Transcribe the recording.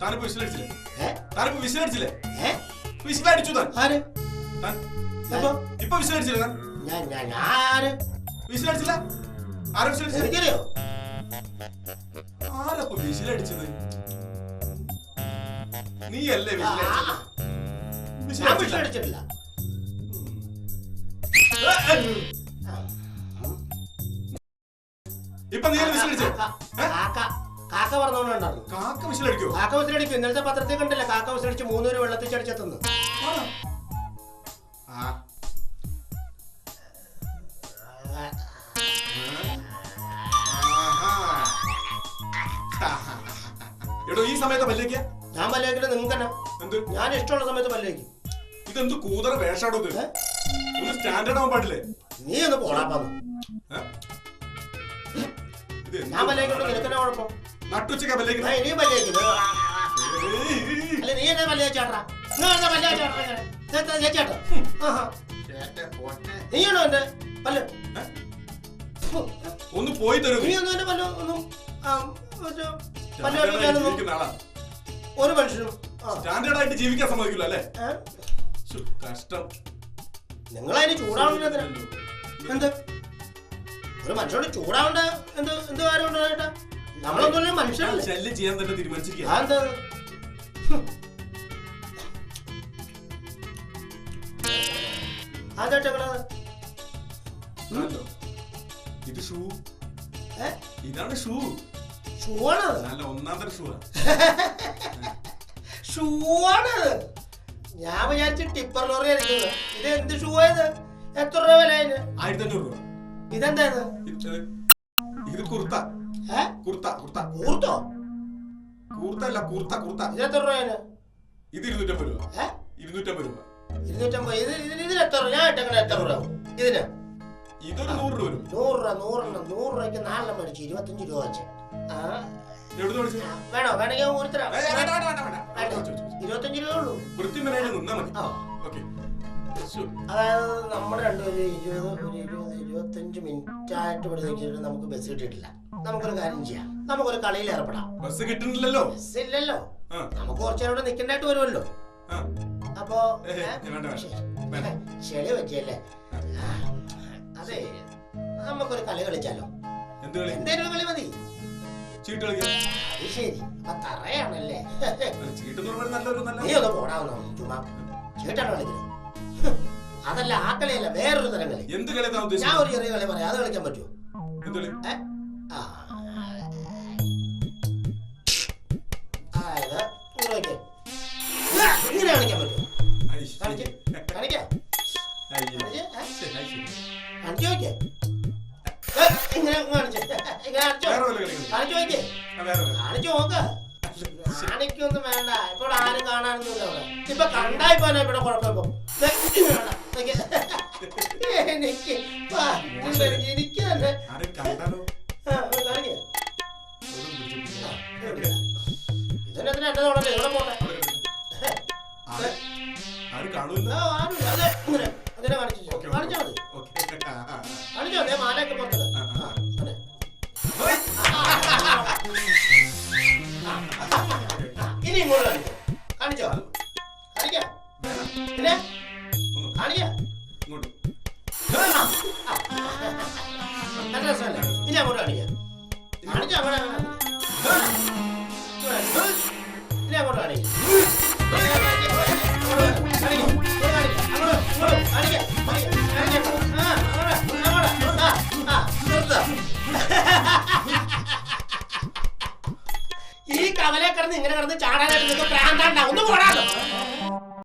താനിപ്പോ വിസിലടിച്ചില്ലേ താനിപ്പോ വിസിലടിച്ചില്ലേ വിസിലടിച്ചു താൻ ഇപ്പൊ വിസിലടിച്ചില്ല വിസിലടിച്ചില്ല ആരോ? വിസിലടിച്ചില്ല ആരപ്പോ വിസിലടിച്ചത് നീ അല്ലേ ആ, ആ, വിസിലടിച്ചത് ഞാൻ വിസിലടിച്ചില്ല വിഷയടിച്ചിട്ടില്ല ഇപ്പൊ നീ വിസിലടിച്ചേ കാക്ക പറഞ്ഞോണ്ടായിരുന്നു കാക്ക വിസിലടിക്കോ കാക്ക വിസിലടിക്കും ഇന്നലത്തെ പത്രത്തിൽ കണ്ടില്ല കാക്ക വിസിലടിച്ച് മൂന്നൂര് വെള്ളത്തിൽ ചടിച്ചെത്തുന്നു. എടോ ഈ സമയത്ത് പല്ലേക്ക ഞാൻ പല്ലേക്കിട്ട് നിങ്ങൾക്ക് തന്നെ. എന്ത്? ഞാൻ ഇഷ്ടമുള്ള സമയത്ത് പല്ലേക്ക് ഇതെന്ത് കൂതറ വേഷാടോ ഇത്? ഏ? ഒന്ന് സ്റ്റാൻഡേർഡ് ആവാൻ പാടില്ലേ? നീ ഒന്ന് പോടാപ്പാന്ന് ഞാൻ പല്ലേക്കിട്ട് നിനക്കെന്നെ കുഴപ്പം? നട്ടുച്ചക്ക പല്ലേക്ക് ഞാൻ ഇനിയും പല്ലേക്കും അല്ല നീ എന്നെ നീയാണോ എന്റെ പല്ല്. ഒന്ന് പോയി തരൂ. നീ ഒന്നും എന്റെ പല്ലോ ഒന്നും പല്ല് ഒരു മനുഷ്യനും സ്റ്റാൻഡേർഡ് ആയിട്ട് ജീവിക്കാൻ സമ്മതിക്കില്ല അല്ലേ? കഷ്ടം. നിങ്ങൾ അതിന്? ചൂടാവണെന്തിനാ എന്ത്? ഒരു മനുഷ്യനോട് ചൂടാവണ്ട? എന്ത് എന്ത് കാര്യം ഉണ്ടായിട്ടാ നമ്മളൊന്നും ഞാൻ മനുഷ്യരല്ലേ ശല്യം ചെയ്യാൻ തന്നെ തീരുമാനിച്ചിരിക്കുക ആണല്ലോ. ഇത് ഷൂ. ഇതാണ് ഷൂ. ഷൂ ആണത് നല്ല ഒന്നാം തരം ഷൂ ഷൂ ഞാൻ വിചാരിച്ചു ടിപ്പർ ലോറി ആയിരിക്കുന്നത് ഇത് എന്ത് ഷൂ ആയത് എത്ര രൂപ വില അതിന്? ആയിരത്തി അഞ്ഞൂറ് രൂപ. ഇതെന്താ ഇത് കുർത്ത. ഏ? കുർത്ത കുർത്ത. കൂർത്തോ? കൂർത്ത അല്ല കുർത്ത കുർത്ത. ഇത് എത്ര രൂപ അതിന്? ഇത് ഇരുന്നൂറ്റമ്പത് രൂപ. ഏ? ഇരുന്നൂറ്റമ്പത് രൂപ. ഇരുന്നൂറ്റമ്പത്. ഇത് ഇതിന് എത്ര രൂപ? ഞാൻ ഇട്ടെങ്ങനെ എത്ര രൂപ ഇതിന്. ഇതൊരു നൂറ് രൂപ വരും. നൂറ് രൂപ നൂറെണ്ണം നൂറ് രൂപയ്ക്ക് നാലെണ്ണം മേടിച്ചു ഇരുപത്തഞ്ച് രൂപ വെച്ച്. വേണോ? വേണമെങ്കിൽ. ഇരുപത്തഞ്ച് രൂപ ഉള്ളൂ. നിന്നാ മതി. അതായത് രണ്ടുപേരും ഇരുപത് ഒരു ഇരുപത് ഇരുപത്തഞ്ച് മിനിറ്റ് ആയിട്ട് ഇവിടെ നിൽക്കിയിട്ട് നമുക്ക് ബസ് കിട്ടിയിട്ടില്ല. നമുക്കൊരു കാര്യം ചെയ്യാം. നമുക്കൊരു കളിയിൽ ഏർപ്പെടാം. ബസ് കിട്ടുന്നില്ലല്ലോ. ബസ് ഇല്ലല്ലോ. നമുക്ക് കുറച്ചു നേരം ഇവിടെ നിൽക്കേണ്ടതായിട്ട് വരുമല്ലോ. അപ്പോ. ചെളി പറ്റിയല്ലേ അതെ. നമുക്കൊരു കളി കളിച്ചാലോ? എന്ത് കളി? എന്തേലും കളി മതി. ചീട്ട് അത് ശരി. അപ്പൊ തറയാണല്ലേ? നീ ഒന്ന് പോടാവുന്നോ? ചുമ്മാ ചേട്ടാണ് കളിക്കുന്നത് അതല്ല ആ കളിയല്ല വേറൊരു തരം കളി. ഞാൻ ഒരു ചെറിയ കളി പറയാം. അത് കളിക്കാൻ പറ്റുമോ? ആ. കാണിക്കൊന്നും വേണ്ട. ഇപ്പോൾ ആരും കാണാനൊന്നുമില്ല ഇവിടെ. ഇപ്പൊ കണ്ടാ ഇപ്പൊ എന്നെ ഇവിടെ കുഴപ്പം ഇപ്പൊ. എനിക്ക്. എനിക്ക് തന്നെ. ഇതിനെന്തിനാ എന്റെ തോളല്ലേ ഈ കവലെ കിടന്ന് ഇങ്ങനെ കിടന്ന് ചാടാനായിട്ട് നിങ്ങൾക്ക് പ്രാന്താണ്ട ഒന്ന് പോടാ.